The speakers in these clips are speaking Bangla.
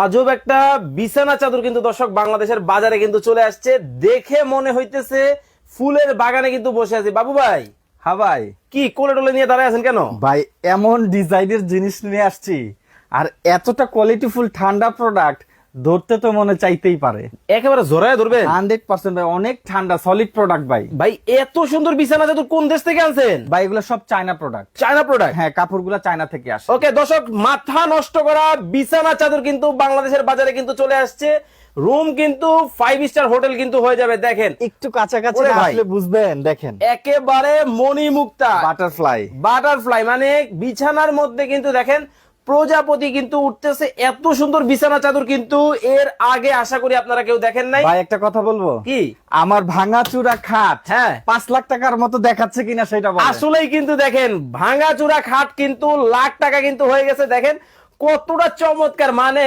আজব একটা বিছানা চাদর কিন্তু দর্শক বাংলাদেশের বাজারে কিন্তু চলে আসছে। দেখে মনে হইতেছে ফুলের বাগানে কিন্তু বসে আছে। বাবু ভাই হা ভাই। কি কোলে টোলে নিয়ে দাঁড়ায় আছেন কেন? ভাই এমন ডিজাইনের জিনিস নিয়ে আসছি। আর এতটা কোয়ালিটিফুল ঠান্ডা প্রোডাক্ট ধরতে তো মনে চাইতেই পারে। একেবারে জোরায় ধরবেন হান্ড্রেড পার্সেন্ট ভাই অনেক ঠান্ডা সলিড প্রোডাক্ট ভাই। ভাই এত সুন্দর বিছানা চাদর কোন দেশ থেকে আনছেন? ভাই এগুলো সব চায়না প্রোডাক্ট চায়না প্রোডাক্ট হ্যাঁ কাপড়গুলো চায়না থেকে আসে। ওকে দর্শক মাথা নষ্ট করা বিছানা চাদর কিন্তু বাংলাদেশের বাজারে কিন্তু চলে আসছে। রুম কিন্তু ফাইভ স্টার হোটেল কিন্তু হয়ে যাবে দেখেন। একটু কাছাকাছি। আসলে বুঝবেন দেখেন। একেবারে মণিমুক্তা। বাটারফ্লাই বাটারফ্লাই মানে বিছানার মধ্যে কিন্তু দেখেন প্রজাপতি কিন্তু উঠতেছে এত সুন্দর বিছানা চাদর কিন্তু এর আগে আশা করি আপনারা কেউ দেখেন নাই। ভাই একটা কথা বলব? কি? আমার ভাঙা চূড়া খাট হ্যাঁ। পাঁচ লাখ টাকার মতো দেখাচ্ছে কিনা সেটা। আসলেই কিন্তু দেখেন ভাঙা চূড়া খাট কিন্তু লাখ টাকা কিন্তু হয়ে গেছে দেখেন কতটা চমৎকার। মানে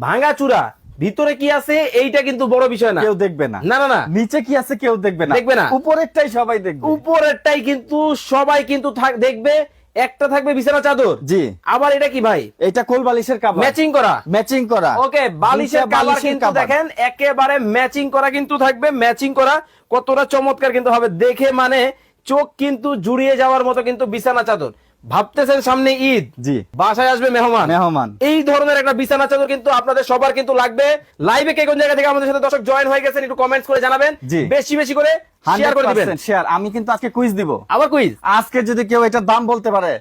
ভাঙা চূড়া ভিতরে কি আছে এইটা কিন্তু বড় বিষয় না। কেউ দেখবে না। না না না। নিচে কি আছে কেউ দেখবে না। দেখবে না। উপরেরটাই সবাই দেখবে। উপরেরটাই কিন্তু সবাই কিন্তু দেখবে। একটা থাকবে বিছানা চাদর। জি। আবার এটা কি ভাই? এটা কোল বালিশের কাভার ম্যাচিং করা? ম্যাচিং করা। ওকে বালিশের কাভার কিন্তু দেখেন একেবারে ম্যাচিং করা কিন্তু থাকবে ম্যাচিং করা কতটা চমৎকার কিন্তু হবে। দেখে মানে চোখ কিন্তু জুড়িয়ে যাওয়ার মতো কিন্তু বিছানা চাদর। ভাবতেছেন সামনে ঈদ? জি। বাসায় আসবে মেহমান? মেহমান। এই ধরনের একটা বিছানা চাদর কিন্তু আপনাদের সবার কিন্তু লাগবে। লাইভে কে কোন জায়গা থেকে আমাদের সাথে দর্শক জয়েন হয়ে গেছেন একটু কমেন্টস করে জানাবেন। বেশি বেশি করে শেয়ার করে দিবেন। শেয়ার আমি কিন্তু আজকে কুইজ দিব। আবার কুইজ আজকে যদি কেউ এটার দাম বলতে পারে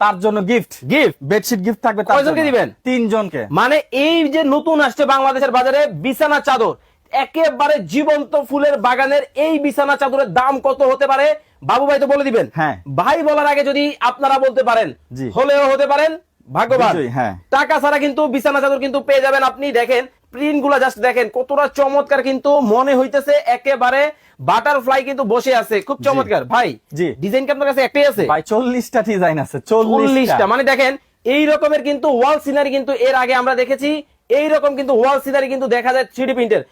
তার জন্য গিফট গিফট বেডশিট গিফট থাকবে তার কয়জনকে। দিবেন? তিনজনকে। মানে এই যে নতুন আসছে বাংলাদেশের বাজারে বিছানা চাদর। একেবারে জীবন্ত ফুলের বাগানের এই বিছানা চাদরের দাম কত হতে পারে? বাবু ভাই তো বলে দিবেন। হ্যাঁ। ভাই বলার আগে যদি আপনারা বলতে পারেন হলেও হতে পারেন ভাগ্যবান। হ্যাঁ। টাকা ছাড়া কিন্তু বিছানা চাদর কিন্তু পেয়ে যাবেন আপনি। দেখেন প্রিন্টগুলা জাস্ট দেখেন কতটা চমৎকার কিন্তু মনে হইতেছে একেবারে বাটারফ্লাই কিন্তু বসে আছে। খুব চমৎকার। ভাই জি। ডিজাইন কি আপনার কাছে একটাই আছে? ভাই চল্লিশটা ডিজাইন আছে চল্লিশটা। চল্লিশটা। মানে দেখেন এই রকমের কিন্তু ওয়াল সিনারি কিন্তু এর আগে আমরা দেখেছি এই রকম কিন্তু ওয়াল সিনারি কিন্তু দেখা যায় থ্রিডি প্রিন্টের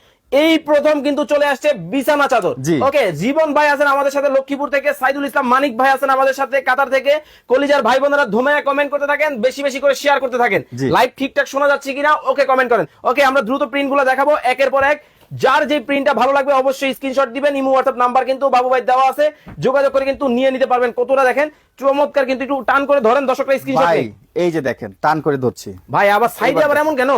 এই প্রথম কিন্তু চলে আসছে বিছানা চাদর। ওকে জীবন ভাই আছেন আমাদের সাথে লক্ষ্মীপুর থেকে সাইদুল ইসলাম মানিক ভাই আছেন আমাদের সাথে কাতার থেকে। কলিজার ভাই বোনেরা ধুমায়া কমেন্ট করতে থাকেন বেশি বেশি করে শেয়ার করতে থাকেন। লাইভ ঠিকঠাক শোনা যাচ্ছে কিনা ওকে কমেন্ট করেন। ওকে আমরা দ্রুত প্রিন্টগুলো দেখাবো একের পর এক। যার যে প্রিন্টটা ভালো লাগবে অবশ্যই স্ক্রিনশট দিবেন ইমো হোয়াটসঅ্যাপ নাম্বার কিন্তু বাবু ভাই দেওয়া আছে। যোগাযোগ করে কিন্তু নিয়ে নিতে পারবেন। কতটা দেখেন? চমৎকার কিন্তু একটু টান করে ধরেন দর্শকরা স্ক্রিনশট এই যে দেখেন টান করে ধরছি। ভাই আবার সাইডে আবার এমন কেন?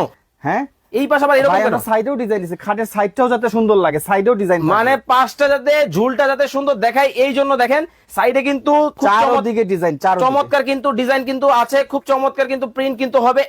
হ্যাঁ? এই পাশে আবার এরকম কেন? সাইডেও ডিজাইন দিছে খাটের সাইডটাও যাতে সুন্দর লাগে সাইডেও ডিজাইন মানে পাঁচটা যাতে ঝুলটা যাতে সুন্দর দেখায় এই জন্য দেখেন সাইডে কিন্তু চারদিকে ডিজাইন চার চমৎকার কিন্তু ডিজাইন কিন্তু আছে খুব চমৎকার কিন্তু প্রিন্ট কিন্তু হবে।